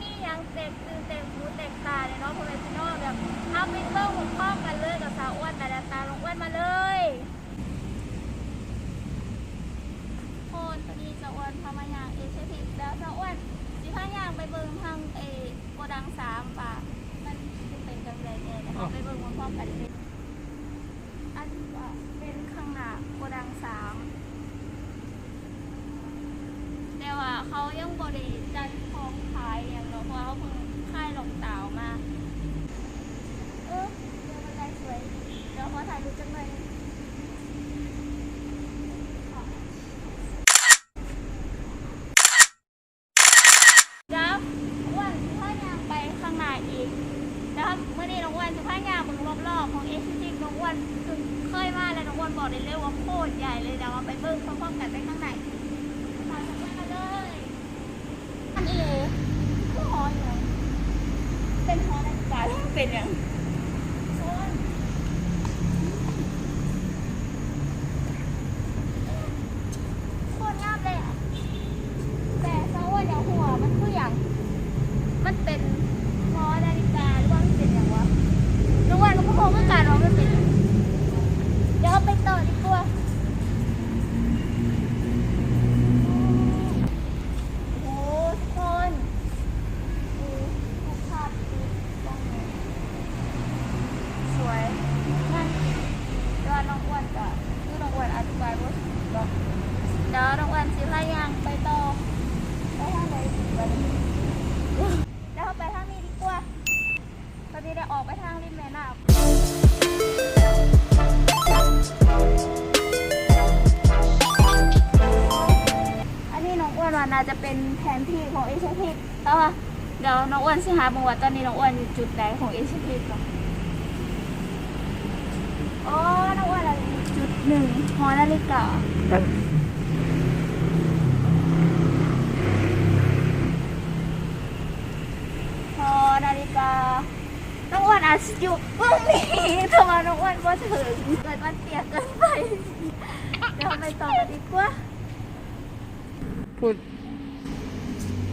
มี่ยังเต็มตื่นเต็มหูเต็มตาเลยเนาะพ่อแม่พี่น้องแบบทำเป็นเบิ้งหัวข้อกันเลยกับสาวอ้วนแต่ละตาลงอ้วนมาเลยโคนตอนนี้สาวอ้วนพามาอย่างเอเชียทิแล้วสาวอ้วนสิพาอย่างไปเบิ้งทางเอโกดังสามป่ะมันจะเป็นจังไรเนี่ยนะคะไปเบิ้งหัวข้อกันเลยอันเป็นข้างหน้าโกดังสามแต่ว่าเขายังบริจัดของขายอย่างเนาะเพราะว่าเขาเพิ่งค่ายหลอกดาวน์มา เออเดี๋ยวมันได้สวยเดูจังเลยเดี๋ยวอ้วนสิพายางไปข้างในอีกนะครับเมื่อนี้น้องอ้วนสิพายางบึงรอบๆของเอชจิน้องอ้วนคือเคยมาแล้วน้องอ้วนบอกได้เลยว่าโคตรใหญ่เลยเดี๋ยวเราไปเบิ่งพร้อมๆกันไปข้างในตามกันมาเลยอันนี้เลยคือหออย่างเป็นหอนาฬิกาแล้วมันเป็นย่าง น่าจะเป็นแผนที่ของเอเชียทีกแต่ว่าเดี๋ยวน้องอ้วนสิหาบังว่าตอนนี้น้องอ้วนอยู่จุดไหนของเอเชียทีกก่อนอ๋อน้องอ้วนอะอยู่จุดหนึ่งหอนาฬิกาหอนาฬิกาน้องอ้วนอาจจะอยู่ตรงนี้แต่ว่าน้องอ้วนก็ถึงเกิดมันเตียเกินไปเดี๋ยวไปต่อกันดีกว่า พูด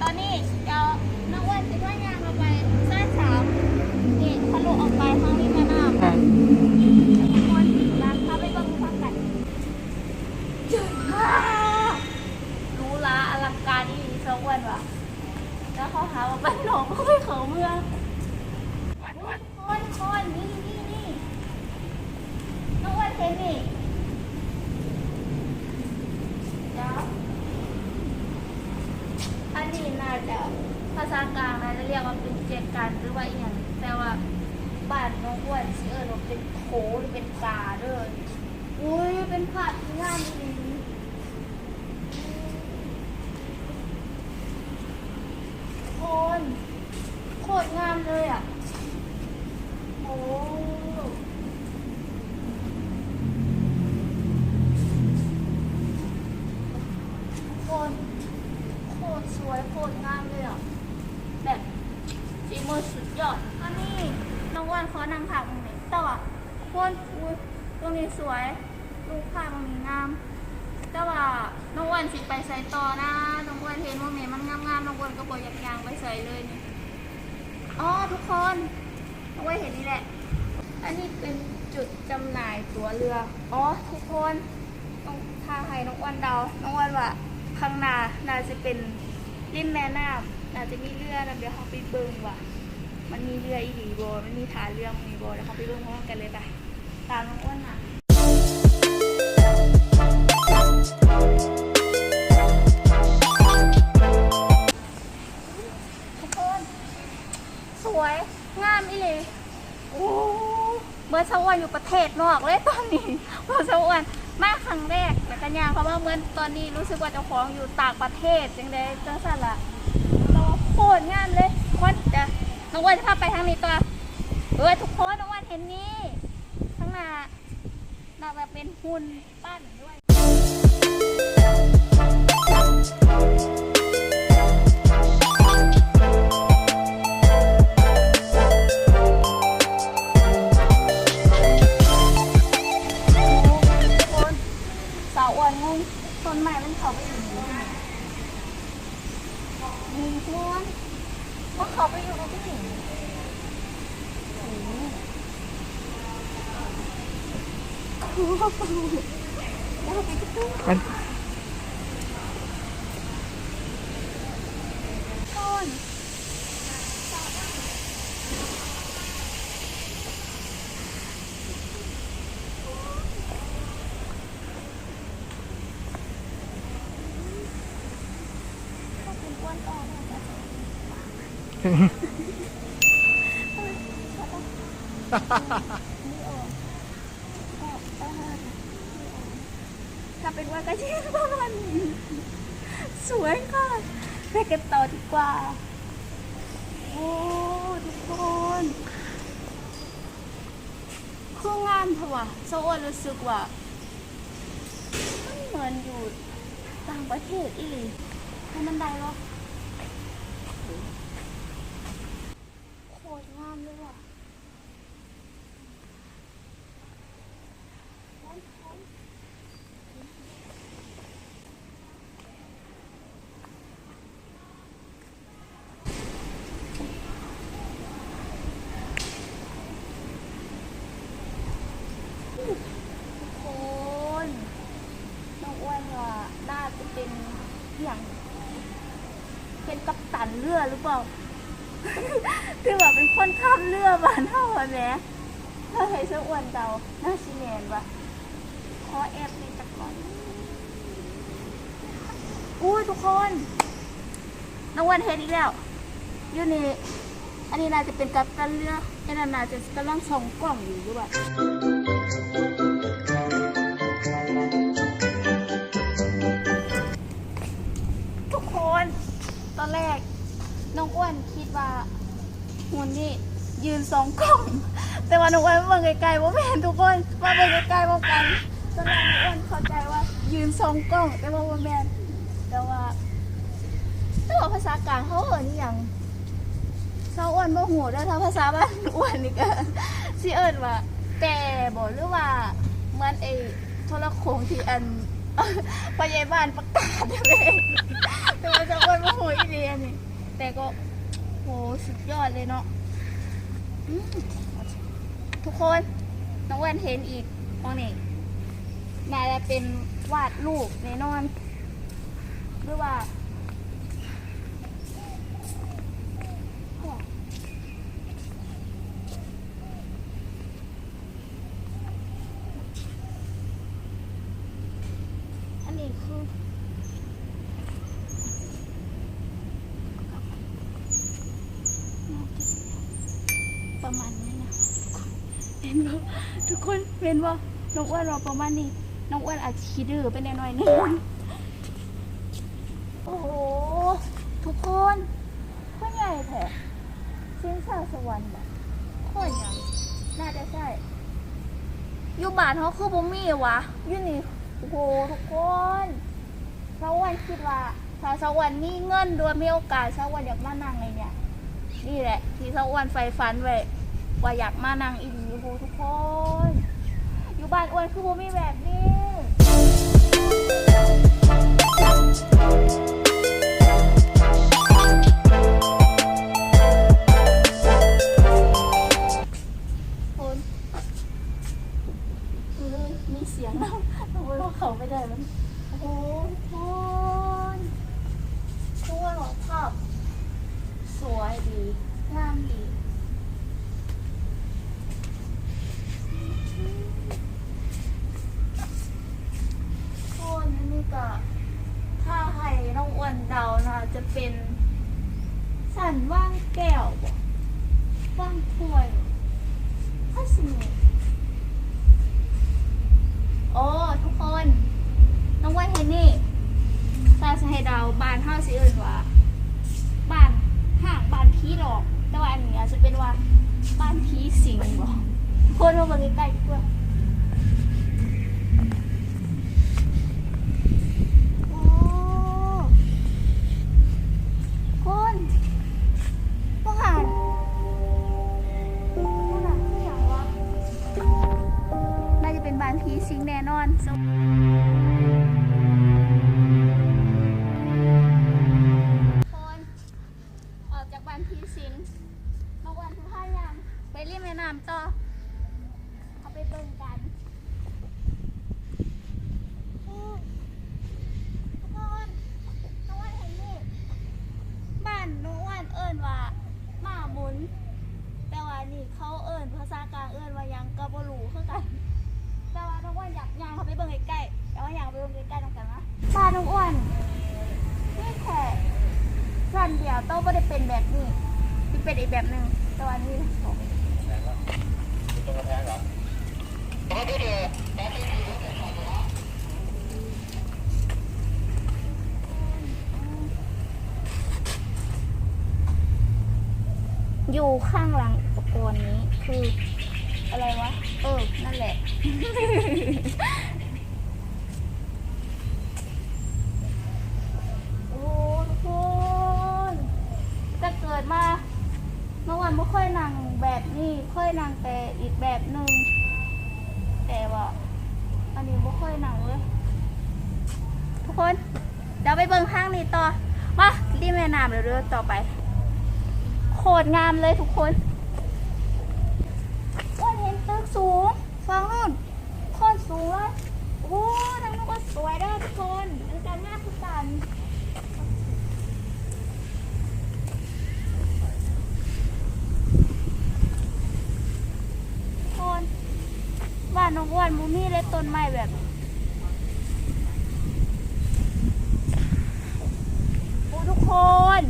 ตอนนี้เดี๋ยวน้องอ้วนคิดว่ายางเราไปซ้ายสามนี่ทะลุออกไปทางนี้ม่น้ำอะร้านพาไปเบิ่งพร้อมกันใหญ่มากหรู้ละอลังการอีสองวันวะแล้วเขาหาว่าบ้านหนองเขาไปเขาเมืองคนคนนี่นี่นี่น้องอ้วนเห็นนี่เดี๋ยว อันนี้น่าจะภาษากลางนะจะเรียกว่าเป็นเจกันหรือว่าอหย่างแต่ว่าบ้านน้องอ้วนสิเอิญว่าเป็นโขหรือเป็นกาเด้ออุ้ยเป็นผัดงานนี้คนโคตรงามเลยอะโอ้คน โคตรสวยโคตรงามเลยอะ แบบฝีมือสุดยอด อันนี้น้องอ้วันขอนั่งผักตรงนี้แต่ว่าโคตรอุ้ยตรงนี้สวยรูปภาพมันงาม แต่ว่าน้องอ้วันสิไปใส่ต่อนะน้องอ้วันเห็นว่าเมมันงามๆน้องอ้วันก็บอกอยากยางไปใส่เลยนี่อ๋อทุกคนน้องอ้วันเห็นนี่แหละ อันนี้เป็นจุดจำหน่าย ตัวเรืออ๋อ ทุกคนต้องทาให้น้องอ้วันเดา น้องอ้วันว่าข้างหน้าน่าจะเป็นริมแม่น้ำน่าจะมีเรือนะเดี๋ยวเขาไปเบิ่งว่ามันมีเรืออีหลีโบมันมีฐานเรือมีโบแล้วเขาไปเบิ่งพร้อมกันเลยไป ตามน้องอ้วนน่ะ บอร์สวรรค์อยู่ประเทศนอกเลยตอนนี้เบอร์สวรรค์มาครั้งแรกแล้วกันยางเพราะว่าเหมือนตอนนี้รู้สึกว่าเจ้าของอยู่ต่างประเทศจังไดจังสันละเราโคตรงามเลยคนจะน้องวันจะพาไปทางนี้ตัวเออทุกคนน้องวันเห็นนี่ข้างหน้าเราแบบเป็นหุ่นปั้นด้วย คือว่าปูแล้วไปกระตุ้น มัน ต้นเขาเป็นก้อนอ่อนอะ ถ้าเป็นว่ากระเทียมประมาณนี้สวยค่ะไปกันต่อดีกว่า โอ้ทุกคน เพราะว่าโซอ้วนรู้สึกว่ามันเหมือนอยู่ต่างประเทศอีหลีให้มันได้หรอคตรงามเลยว่ะ ทุกคนน้องอ้วนว่าน่าจะเป็นอย่างเป็ นกัปตันเรือหรือเปล่าคือแบบเป็นคนขับเรือบ้านเท่าไหมถ้าให้เสื้ออ้วนเดาน่าชิแมนวะขอแอบในจักก่อนอุ้ยทุกคนน้องอ้วนเห็นอีกแล้วอยู่นี่อันนี้น่าจะเป็นกัปตันเรืออันนั้นน่าจะกำลังส่องกล้องอยู่ด้วย นี่ยืนสองกล้อง แต่ว่าน้องอ้วนมองไกลๆว่าไม่เห็นทุกคนมาเบิ่งไกลๆว่ากันตอนแรกน้องอ้วนเข้าใจว่ายืนสองกล้อง แต่ว่าว่าแมนแต่ว่าแต่ว่าภาษากลางเขาเอ่ยนี่อย่างเศร้าอ้วนบ่หูแล้วถ้าภาษาบ้านอ้วนนี่ก็สิเอิญว่า แต่บอกหรือว่าเหมือนไอ้โทรโขงที่อันพยาบาลประกาศเลยแต่ว่าจะอ้วนว่าโหยอีเรียนี่แต่ก็โหสุดยอดเลยเนาะ ทุกคนน้องแวนเห็นอีกมองนี่น่าจะเป็นวาดรูปแน่นอน หรือว่า อันนี้คือประมาณนี้นะเห็น บ่ทุกคนเห็นบ่น้องอ้วนเราประมาณนี้น้องอ้วนอาจจะขี้ดื้อไปหน่อยนึงโอ้โหทุกคนข้อใหญ่แท้เส้นสาวสวรรค์บ่ข้อใหญ่น่าจะใช่อยู่บ้านเขาคือบ่มีวะอยู่นี่โอ้โหทุกคนสาวันคิดว่าถ้าสาวันมีเงินด้วยมีโอกาสสาวันอยากมานั่งเลยเนี่ยนี่แหละ ที่สาวันไฟฟันไว้ว่าอยากมานั่งอีหลี โอ้โหทุกคน อยู่บ้านอ้วนคือบ่มีแบบนี้คนเออมีเสียงแล้วทำไมว่าเขาไม่ได้มันโอ้โหทุกคนทุกคนบอกภาพสวยดีงามดี เขาเอิ้นภาษากลางเอิ้นว่ายังกระบรูเข้ากัน แต่ว่าน้องอ้วนอยากยางเขาไปเบิ่งใกล้ๆแต่ว่าอยากไปเบิ่งใกล้ๆตรงกันนะป้าน้องอ้วนนี่แค่สั้นเดียวโต้ไม่ได้เป็นแบบนี้ที่เป็นอีกแบบหนึ่งแต่ว่านี่ของอ อยู่ข้างหลังอุปกรณ์นี้คืออะไรวะ เออ นั่นแหละ โอ้ทุกคนจะเกิดมาเมื่อวันไม่ค่อยนั่งแบบนี้ ค่อยนั่งแต่อีกแบบหนึ่ง แต่ว่าอันนี้ไม่ค่อยนั่งเลย ทุกคน เดี๋ยวไปเบิ่งข้างนี้ต่อ มารีบแม่น้ำเดี๋ยวเรือต่อไป ตรงามเลยทุกคนว่าเห็นตึกสูงฟังนู่นโคตรสูงเลยโอ้ทางนู้นก็สวยเด้อทุกคนเป็นการงานทุกการคนบ้านน้องอ้วนมูมี่เลยต้นไม้แบบโอ้ทุกคน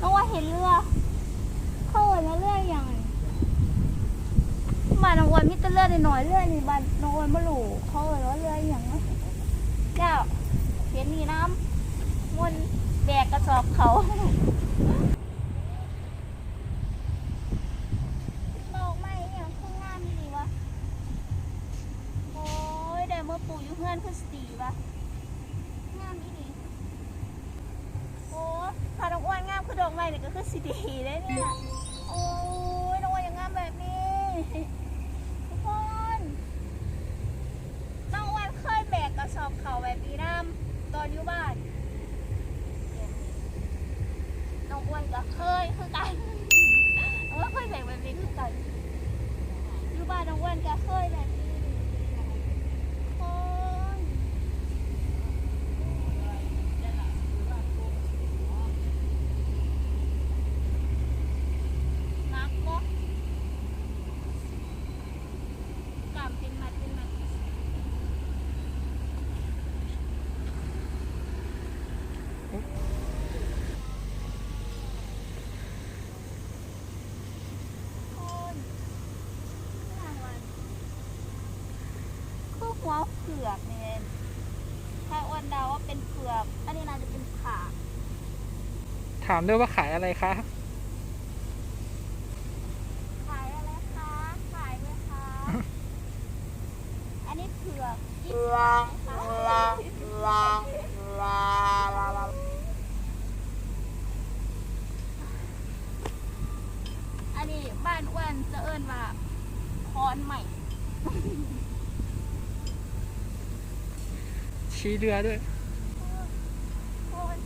น้องว่าเห็นเรือ เข้าเห็นแล้วเรืออย่างบ้านน้องอ้วนมีแต่เรือหน่อยเรือนี่บ้านน้องอ้วนไม่รู้เขาเห็นว่าเรืออย่างเจ้าเห็นนี่น้ำมวนแบกกระสอบเขาดอกไม้อย่างข้างหน้ามีดีวะโอยเดี๋ยวเมื่อปลูกอยู่เพื่อนคือสตีวะงามอีดีโอ้พาดอกอ้วนงามคือดอกไม้เนี่ยก็คือสีดีเลยเนี่ย โอ้ยดอกอ้วนยังงามแบบนี้ ทุกคน น้องวันเคยแบกกระสอบเขาแบบนี้น้ตอนอยู่บ้าน น้องอ้วนก็เคยคือกันน้องอ้วนเคยแบกแบบนี้คือกันอยู่บ้านน้องอ้วนก็เคยแบบนี้โอ้ยนักบ่กำเป็นมัดเป็นมัดคนข้างวัน คือหัวเผือกเนี่ยถ้าอ้วนเดาว่าเป็นเผือก อันนี้น่าจะเป็นขา ถามด้วยว่าขายอะไรคะ ขายอะไรคะ ขายไหมคะ อันนี้เผือกยี่สิบบาทอันนี้บ้านอ้วนจะเอิ้นว่าคอนใหม่ ชี้เรือด้วย โคน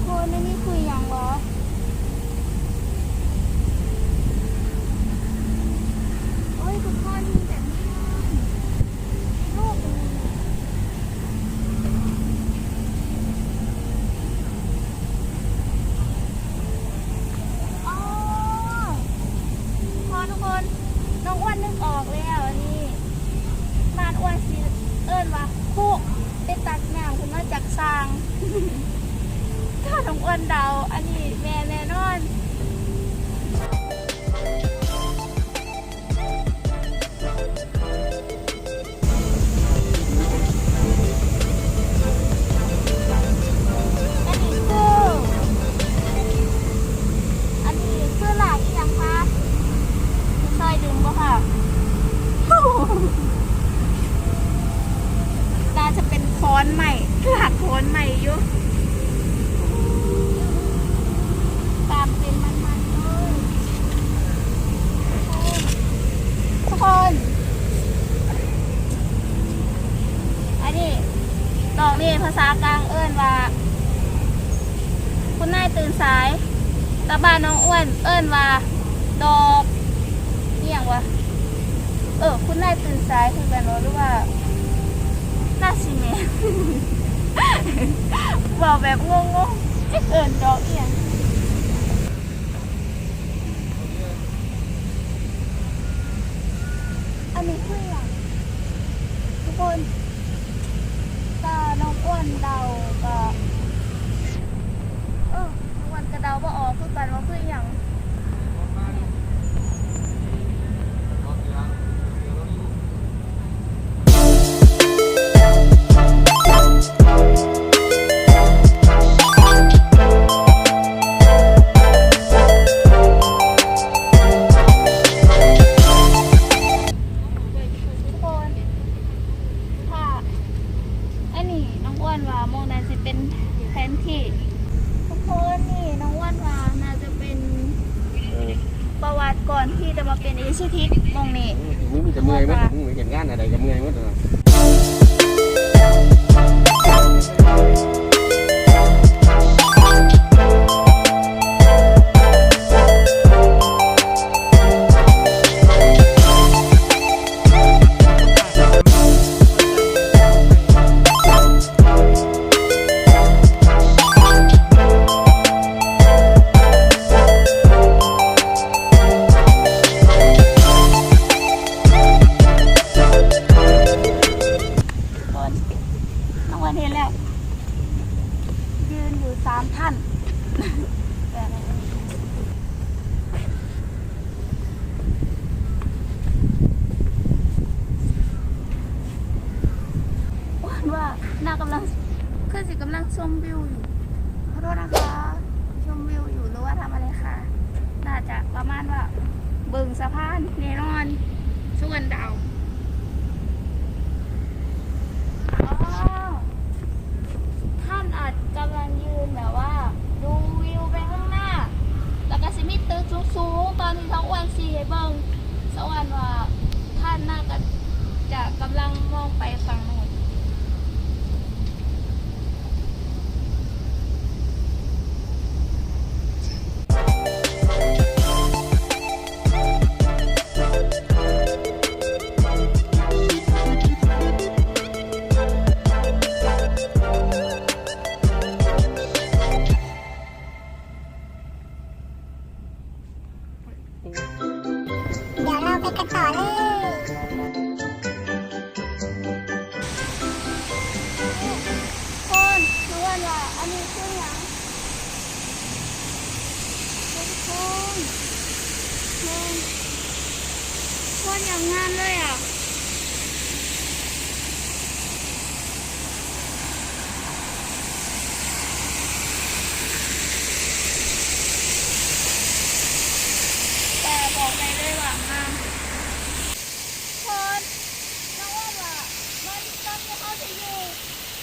โคนอันนี่คืออย่างวะโอ้ยทุกคนมีแบบนี้ลูกมันอ๋อ พอทุกคน น้ องอ้วนนึกออกแล้วอันนี้บ้านอ้วนสิเอิ้นว่าคุไปตักน้ำคุณมาจากสร้าง ถ้าน้องอ้วนเดาอันนี้แม่แน่นอน อนใหม่คือหักโคนใหม่อยู่ตามเป็นมันๆเลยทุกคนอันนี้ดอกนี่ภาษากลางเอื้อนว่า คุณนายตื่นสายตาบ้านน้องอ้วน เอื้อนว่า ดอกเนี่ยงวะเออ คุณนายตื่นสายคือแบนโนหรือว่า น่าสิแม่บอกแบบงงๆจะเอิ้นดอกเอียงอันนี้คืออย่างทุกคนตาน้องอ้วนเดาก็เออน้องอ้วนก็เดาว่าออกคือกันว่าคืออย่าง ทุกคนนี่น้องอ้วนว่าน่าจะเป็นประวัติก่อนที่จะมาเป็นเอชิทิศมงนี่มึงมีแต่เมื่อยไหมมึงเห็นงานอะไรก็เมื่อยหมตัว อนที่ท้องอ้วนซีให้เบิ้งสวรรค์ว่าท่านน่าจะจะกำลังมองไปฝั่งโน้น นอย่างงานเลยอะแต่บอกได้เลยว่างามคนน้องว่าว่ามันต้อนที่เขาจะอยู่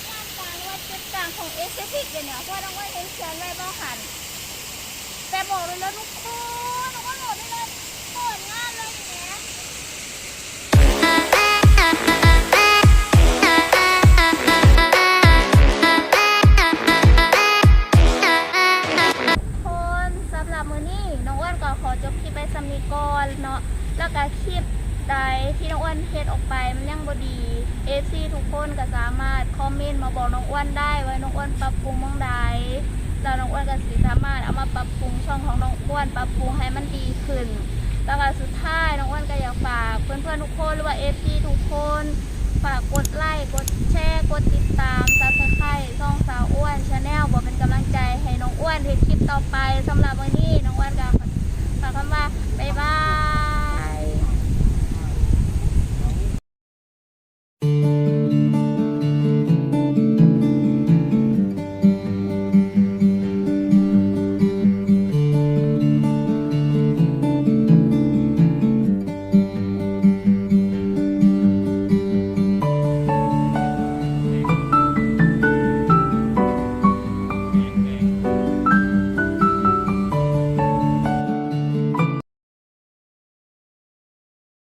งานกลางวัดจุดกลางของเอสเซฟิกเลยเนี่ยเพราะน้องว่าเห็นเขียนไว้บ้างหันแต่บอกเลยแล้วทุกคน